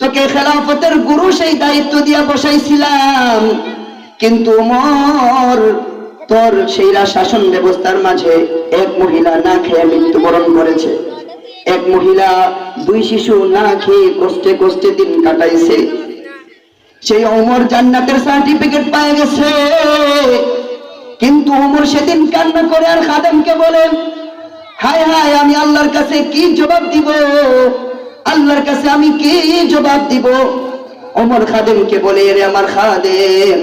তোকে খেলাফতের গুরু সেই দায়িত্ব দিয়া বসাইছিলাম। কিন্তু মর তোর সেইরা শাসন ব্যবস্থার মাঝে এক মহিলা না খেয়ে মৃত্যুবরণ করেছে। এক মহিলা দুই শিশু না খেয়ে কষ্টে কষ্টে দিন কাটাইছে। সেই অমর জান্নাতের সার্টিফিকেট পায় গেছে। কিন্তু অমর সেদিন কান্না করে আর খাদেমকে বলেন হায় হায়, আমি আল্লাহর কাছে কি জবাব দিব? আল্লাহর কাছে আমি কি জবাব দিব? অমর খাদেমকে বলে রে আমার খাদেম,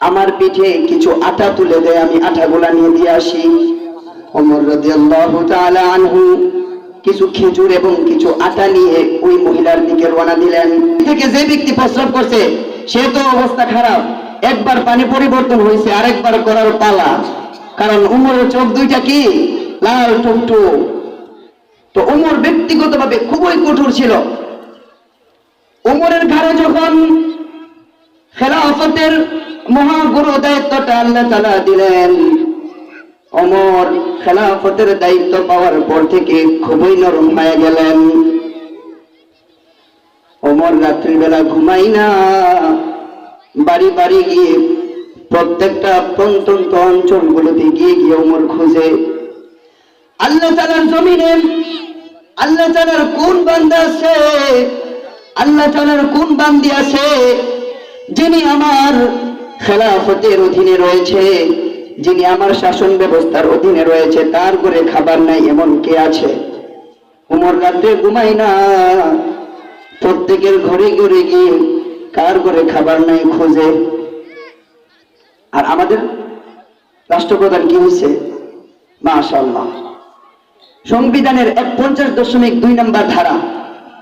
আমার পিঠে কিছু আটা তুলে দেয় আমি আটাগুলা নিয়ে দিয়ে আসি। অমর আনহু কিছু খেজুর এবং কিছু আটা নিয়ে ওই মহিলার দিকে রওনা দিলেন। থেকে যে ব্যক্তি প্রস্রাব করছে, সে তো অবস্থা খারাপ। একবার পানি পরিবর্তন হয়েছে, আরেকবার করার পালা। কারণ উমরের চোখ দুইটা কি? লাল টুকটু তো উমর ব্যক্তিগতভাবে খুবই কঠোর ছিল। উমরের ঘাড়ে যখন খেলাফতের মহাগুরু দায়িত্বটা আল্লাহ তালা দিলেন অমর খেলাফতের দায়িত্ব পাওয়ার পর থেকে খুবই নরম হয়ে গেলেন। অমর রাত্রিবেলা ঘুমাই না, বাড়ি বাড়ি গিয়ে প্রত্যেকটা প্রত্যন্ত অঞ্চলগুলোতে গিয়ে গিয়ে অমর খুঁজে। আল্লাহ তালার জমিনে আল্লাহ তালার কোন বান্দা আছে? আল্লাহ তালার কোন বান্দি আছে? যিনি আমার খেলাফতের অধীনে রয়েছে, যিনি আমার শাসন ব্যবস্থার অধীনে রয়েছে, তার করে খাবার নাই, এমন কে আছে? উমর রাত্রে ঘুমাই না। প্রত্যেকের ঘরে ঘরে গিয়ে কার করে খাবার নাই খোঁজে। আর আমাদের রাষ্ট্রপ্রধান কি হয়েছে? মাশাল্লাহ সংবিধানের এক পঞ্চাশ দশমিক দুই নম্বর ধারা।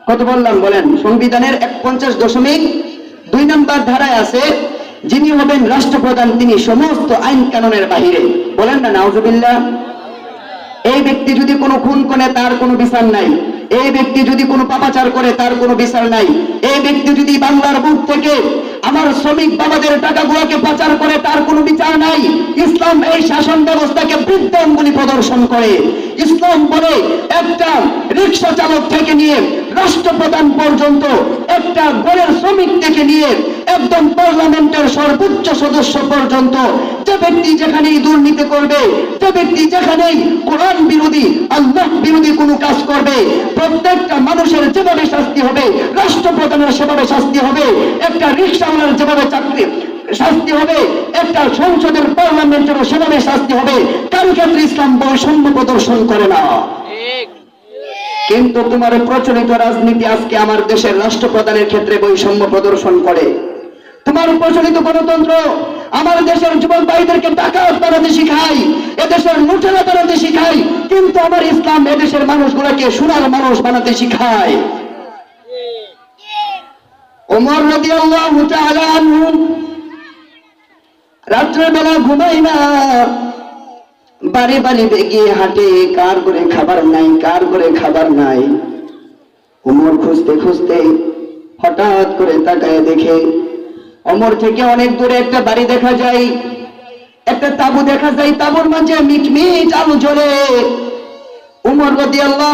কত বললাম, বলেন? সংবিধানের এক পঞ্চাশ দশমিক দুই নম্বর ধারায় আছে, যিনি হবেন রাষ্ট্রপ্রধান, তিনি সমস্ত আইন কানুনের বাহিরে। বলেন না, নাউজুবিল্লাহ। এই ব্যক্তি যদি কোনো খুন করে, তার কোনো বিচার নাই। এই ব্যক্তি যদি কোনো পাপাচার করে, তার কোনো বিচার নাই। এই ব্যক্তি যদি বাংলার বুক থেকে আমার শ্রমিক বাবাদের টাকাগুলোকে পাচার করে তার কোনো বিচার নাই। ইসলাম এই শাসন ব্যবস্থাকে বৃদ্ধঙ্গুলি প্রদর্শন করে। ইসলাম বলে, একটা রিক্সা চালক থেকে নিয়ে রাষ্ট্রপ্রধান পর্যন্ত, একটা গড়ের শ্রমিক থেকে নিয়ে একদম পার্লামেন্টের সর্বোচ্চ সদস্য পর্যন্ত যে ব্যক্তি যেখানেই দুর্নীতি করবে যে ব্যক্তি যেখানেই কোরআন বিরোধী আল্লাহ বিরোধী কোনো কাজ করবে প্রত্যেকটা মানুষের যেভাবে শাস্তি হবে রাষ্ট্রপ্রধানের সেভাবে শাস্তি হবে একটা রিক্সাওয়ালার যেভাবে চাকরি শাস্তি হবে একটা সংসদের পার্লামেন্টেরও সেভাবে শাস্তি হবে কারও ক্ষেত্রে ইসলাম বৈষম্য প্রদর্শন করে না। কিন্তু তোমার প্রচলিত রাজনীতি আজকে আমার দেশের রাষ্ট্রপ্রধানের ক্ষেত্রে বৈষম্য প্রদর্শন করে। তোমার প্রচলিত গণতন্ত্র, আমার দেশের যুবক ভাইদেরকে টাকা বানাতে শিখাই, এদেশের লুটেরা বানাতে শিখাই, কিন্তু আমার ইসলাম এদেশের মানুষগুলোকে সোনার মানুষ বানাতে শিখায়। ওমর তাআলা আনহু, রাত্রের বেলা ঘুমাই না, বাড়ি বাড়ি গিয়ে হাঁটে, কার করে খাবার নাই, কার করে খাবার নাই। উমর খুঁজতে খুঁজতে হঠাৎ করে তাকায় দেখে অমর থেকে অনেক দূরে একটা বাড়ি দেখা যায়, একটা তাবু দেখা যায়, তাবুর মাঝে মিটমিট আলু জ্বলে। উমর রদি আল্লাহ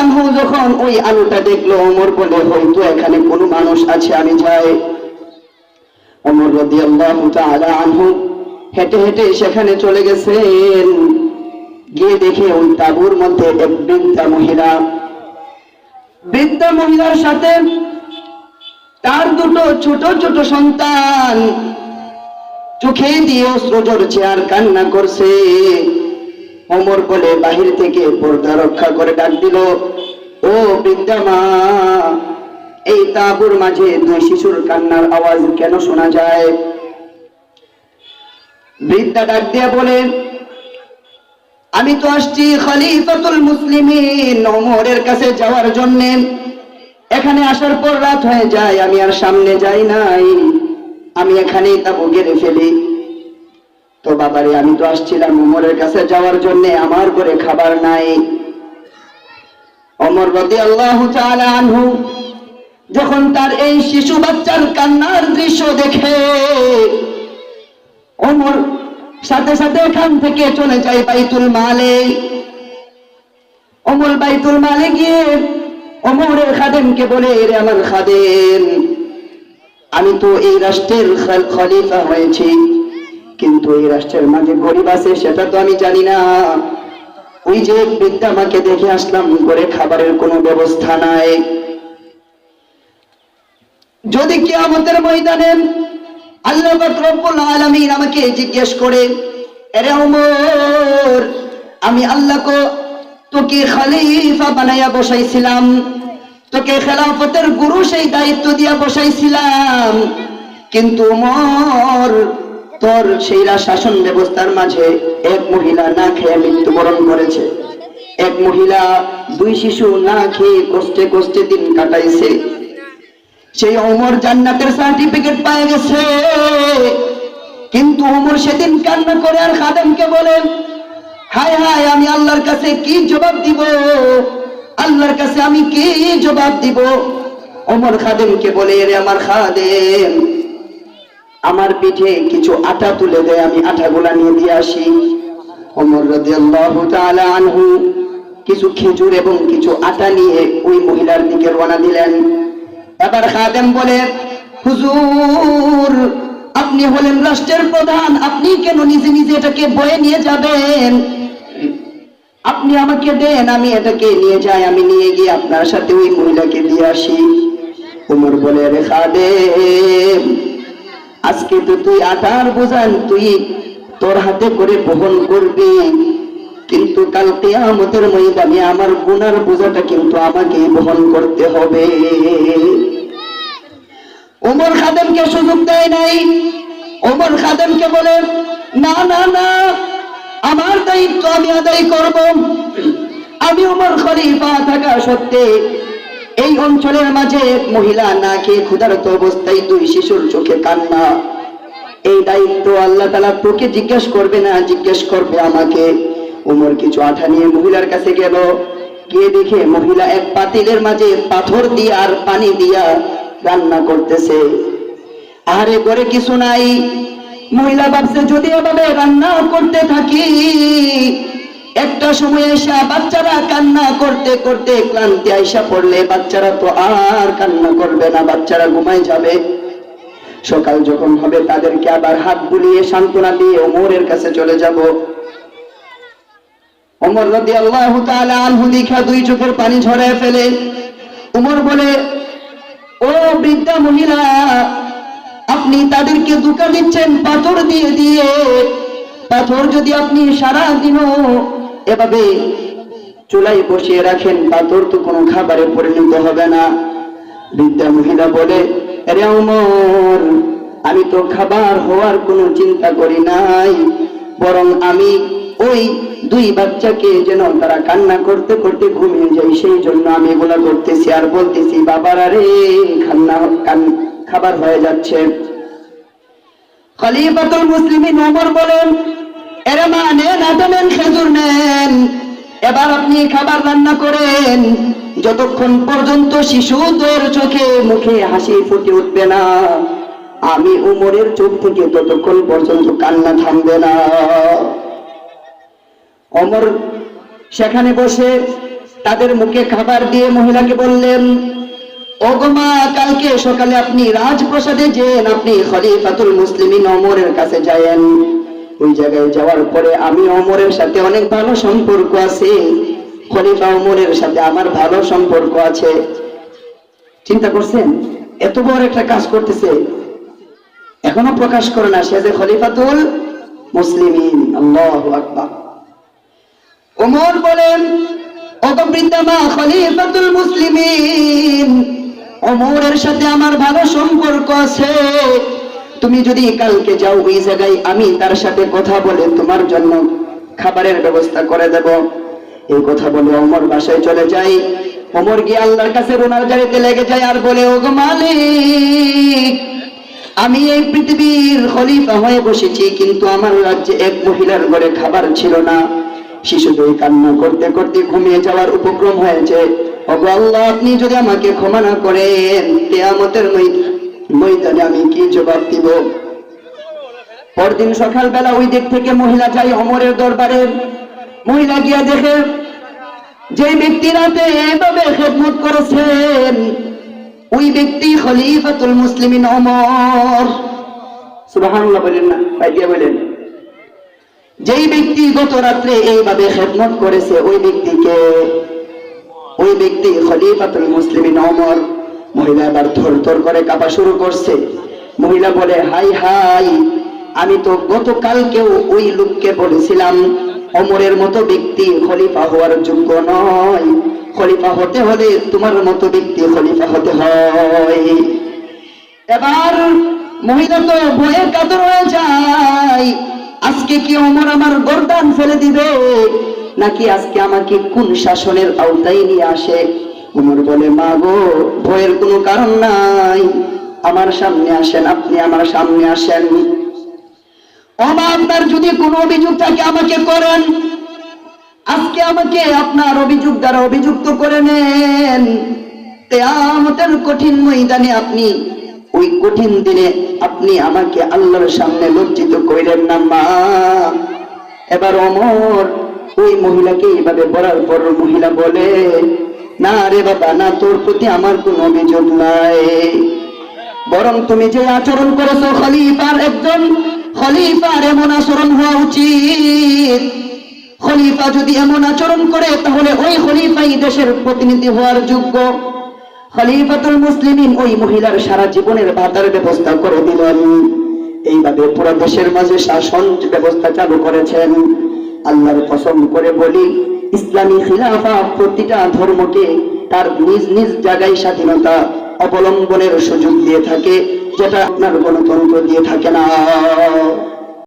আনহু যখন ওই আলুটা দেখল, ওমর বলে হয়তো এখানে কোনো মানুষ আছে, আমি যাই। ওমর রদি আল্লাহ আনহু হেঁটে হেঁটে সেখানে চলে গেছেন। গিয়ে দেখে ওই তাবুর মধ্যে এক বৃদ্ধা মহিলা। বৃদ্ধা মহিলার সাথে তার দুটো ছোট ছোট সন্তান। চোখে দিয়ে অস্ত্র আর কান্না করছে। অমর বলে বাহির থেকে পর্দা রক্ষা করে ডাক দিল, ও বৃদ্ধা মা, এই তাঁবুর মাঝে দুই শিশুর কান্নার আওয়াজ কেন শোনা যায়? বৃদ্ধা ডাক দিয়া বলে, আমি তো আসছি খলিফাতুল মুসলিমিন, অমরের কাছে যাওয়ার জন্যে। এখানে আসার পর রাত হয়ে যায়, আমি আর সামনে যাই নাই। আমি এখানেই তাবু গেড়ে ফেলি। তো বাবারে, আমি তো আসছিলাম ওমরের কাছে যাওয়ার জন্য, আমার করে খাবার নাই। অমর রদি আল্লাহ আনহু যখন তার এই শিশু বাচ্চার কান্নার দৃশ্য দেখে অমর সাথে সাথে এখান থেকে চলে যায় বাইতুল মালে। অমর বাইতুল মালে গিয়ে অমরের খাদেমকে বলে রে আমার খাদেম, আমি তো এই রাষ্ট্রের খলিফা হয়েছি। কিন্তু এই রাষ্ট্রের মাঝে গরিব আছে, সেটা তো আমি জানি না। ওই যে বৃদ্ধা মাকে দেখে আসলাম করে খাবারের কোনো ব্যবস্থা নাই। যদি কিয়ামতের ময়দানে আল্লাহ রব্বুল আলামিন আমাকে জিজ্ঞেস করে, এরে ওমর, আমি আল্লাহকে তোকে খলিফা বানাইয়া বসাইছিলাম। তোকে খেলাফতের গুরু সেই দায়িত্ব দিয়া বসাইছিলাম। কিন্তু ওমর, তোর সেইরা শাসন ব্যবস্থার মাঝে এক মহিলা না খেয়ে মৃত্যুবরণ করেছে। এক মহিলা দুই শিশু না খেয়ে কষ্টে কষ্টে দিন কাটাইছে। সেই অমর জান্নাতের সার্টিফিকেট পায় গেছে। কিন্তু অমর সেদিন কান্না করে আর খাদেমকে বলেন হায় হায়, আমি আল্লাহর কাছে কি জবাব দিব? আল্লাহর কাছে আমি কি জবাব দিব? অমর খাদেমকে বলে রে আমার খাদেম, আমার পিঠে কিছু আটা তুলে দেয় আমি আটাগুলা নিয়ে দিয়ে আসি। অমর রাদিয়াল্লাহু তাআলা আনহু কিছু খেজুর এবং কিছু আটা নিয়ে ওই মহিলার দিকে রওনা দিলেন। এবার খাদেম বলে, হুজুর, আপনি হলেন রাষ্ট্রের প্রধান, আপনি কেন নিজে নিজে এটাকে বয়ে নিয়ে যাবেন? আপনি আমাকে দেন, আমি এটাকে নিয়ে যাই, আমি নিয়ে গিয়ে আপনার সাথে ওই মহিলাকে দিয়ে আসি। উমর বলে রে খাদেম, আজকে তো তুই আটার বোঝান, তুই তোর হাতে করে বহন করবি। কিন্তু কাল কেয়ামতের ময়দানে আমার গুনার বোঝাটা কিন্তু আমাকে বহন করতে হবে। ওমর খাদেমকে সুযোগ দেয় নাই। ওমর খাদেমকে বলে, না না না আমার দায়িত্ব আমি আদায় করব। আমি ওমর খলিফা থাকা সত্ত্বে এই অঞ্চলের মাঝে মহিলা না খেয়ে ক্ষুধারত অবস্থায় দুই শিশুর চোখে কান্না। এই দায়িত্ব আল্লাহ তালা তোকে জিজ্ঞেস করবে না, জিজ্ঞেস করবে আমাকে। উমর কিছু আঠা নিয়ে মহিলার কাছে গেল। গিয়ে দেখে মহিলা এক পাতিলের মাঝে পাথর দিয়া আর পানি দিয়া রান্না করতেছে। আরে করে কিছু নাই। মহিলা ভাবছে, যদি এভাবে রান্না করতে থাকি, একটা সময় এসে বাচ্চারা কান্না করতে করতে ক্লান্তি আইসা পড়লে বাচ্চারা তো আর কান্না করবে না, বাচ্চারা ঘুমায় যাবে। সকাল যখন হবে, তাদেরকে আবার হাত বুলিয়ে সান্ত্বনা দিয়ে ওমরের কাছে চলে যাব। ওমর রদি আল্লাহ আনহু দীক্ষা দুই চোখের পানি ঝরায় ফেলে। উমর বলে, ও বৃদ্ধা মহিলা আপনি তাদেরকে দুকা দিচ্ছেন, পাথর দিয়ে দিয়ে। পাথর যদি আপনি সারা দিনও এভাবে চুলাই বসিয়ে রাখেন, পাথর তো কোনো খাবারে পরিণত হবে না। বৃদ্ধা মহিলা বলে রে আমি তো খাবার হওয়ার কোনো চিন্তা করি নাই। বরং আমি ওই দুই বাচ্চাকে যেন তারা কান্না করতে করতে ঘুমিয়ে যায়, সেই জন্য আমি এগুলা করতেছি। আর বলতেছি, বাবারা রে, খান্না খাবার হয়ে যাচ্ছে। খলিফাতুল মুসলিমিন ওমর বলেন, এরে মা, নেন খেজুর নেন। এবার আপনি খাবার রান্না করেন। যতক্ষণ পর্যন্ত শিশু শিশুদের চোখে মুখে হাসি ফুটে উঠবে না, আমি উমরের চোখ থেকে ততক্ষণ পর্যন্ত কান্না থামবে না। অমর সেখানে বসে তাদের মুখে খাবার দিয়ে মহিলাকে বললেন ওগমা কালকে সকালে আপনি রাজপ্রসাদে যেন আপনি খলিফাতুল মুসলিমিন অমরের কাছে যায়েন। ওই জায়গায় যাওয়ার পরে আমি অমরের সাথে অনেক ভালো সম্পর্ক আছে। খলিফা অমরের সাথে আমার ভালো সম্পর্ক আছে। চিন্তা করছেন? এত বড় একটা কাজ করতেছে। এখনও প্রকাশ করে না সে যে খলিফাতুল মুসলিমিন। আল্লাহু আকবার। ওমর বলেন বৃদ্ধামা খলিফাতুল মুসলিমিন ওমরের সাথে আমার ভালো সম্পর্ক আছে। তুমি যদি কালকে যাও ওই জায়গায়, আমি তার সাথে কথা বলে তোমার জন্য খাবারের ব্যবস্থা করে দেব। এই কথা বলে ওমর বাসায় চলে যাই ওমর গিয়ে আল্লাহর কাছে রোনার জারিতে লেগে যায় আর বলে, ওগো মালিক, আমি এই পৃথিবীর খলিফা হয়ে বসেছি, কিন্তু আমার রাজ্যে এক মহিলার ঘরে খাবার ছিল না। শিশুদের কান্না করতে করতে ঘুমিয়ে যাওয়ার উপক্রম হয়েছে। আল্লাহ, আপনি যদি আমাকে ক্ষমা না করেন, কেয়ামতের ময়দানে আমি কি জবাব দিব? পরদিন সকালবেলা ওই দিক থেকে মহিলা যাই অমরের দরবারে। মহিলা গিয়া দেখে, যে ব্যক্তি রাতে এভাবে খেদমত করেছেন, ওই ব্যক্তি খলিফাতুল মুসলিমিন অমর। সুবহানাল্লাহ বলেন না, ভাই দিয়ে বলেন। যেই ব্যক্তি গত রাত্রে এইভাবে খেদমত করেছে, ওই ব্যক্তিকে ওই ব্যক্তি খলিফাতুল মুসলিমিন অমর। মহিলা এবার থর থর করে কাঁপা শুরু করছে। মহিলা বলে, হাই হাই, আমি তো গতকালকেও ওই লোককে বলেছিলাম, অমরের মতো ব্যক্তি খলিফা হওয়ার যোগ্য নয়। খলিফা হতে হলে তোমার মতো ব্যক্তি খলিফা হতে হয়। এবার মহিলা তো ভয়ে কাতর হয়ে যায়। আজকে কি অমর আমার গর্দান ফেলে দিবে? নাকি আজকে আমাকে কোন শাসনের আওতায় নিয়ে আসে? উমর বলে, মা গো, ভয়ের কোনো কারণ নাই। আমার সামনে আসেন, আপনি আমার সামনে আসেন। অমা আপনার যদি কোনো অভিযোগ থাকে, আমাকে করেন। আজকে আমাকে আপনার অভিযোগ দ্বারা অভিযুক্ত করে নেন। তেয়ামতের কঠিন ময়দানে আপনি, ওই কঠিন দিনে আপনি আমাকে আল্লাহর সামনে লজ্জিত করিলেন না, মা। এবার অমর ওই মহিলাকে এইভাবে বলার পর মহিলা বলে, না রে বাবা, না, তোর প্রতি আমার কোনো অভিযোগ নাই। বরং তুমি যে আচরণ করেছ খলিফার একজন, খলিফার এমন আচরণ হওয়া উচিত। খলিফা যদি এমন আচরণ করে, তাহলে ওই খলিফাই দেশের প্রতিনিধি হওয়ার যোগ্য। খলিফাতুল মুসলিমিন ওই মহিলার সারা জীবনের ভাতার ব্যবস্থা করে দিলেন। এইভাবে পুরো দেশের মাঝে শাসন ব্যবস্থা চালু করেছেন। আল্লাহর কসম করে বলি, ইসলামী খিলাফা প্রতিটা ধর্মকে তার নিজ নিজ জায়গায় স্বাধীনতা অবলম্বনের সুযোগ দিয়ে থাকে, যেটা আপনার গণতন্ত্র দিয়ে থাকে না।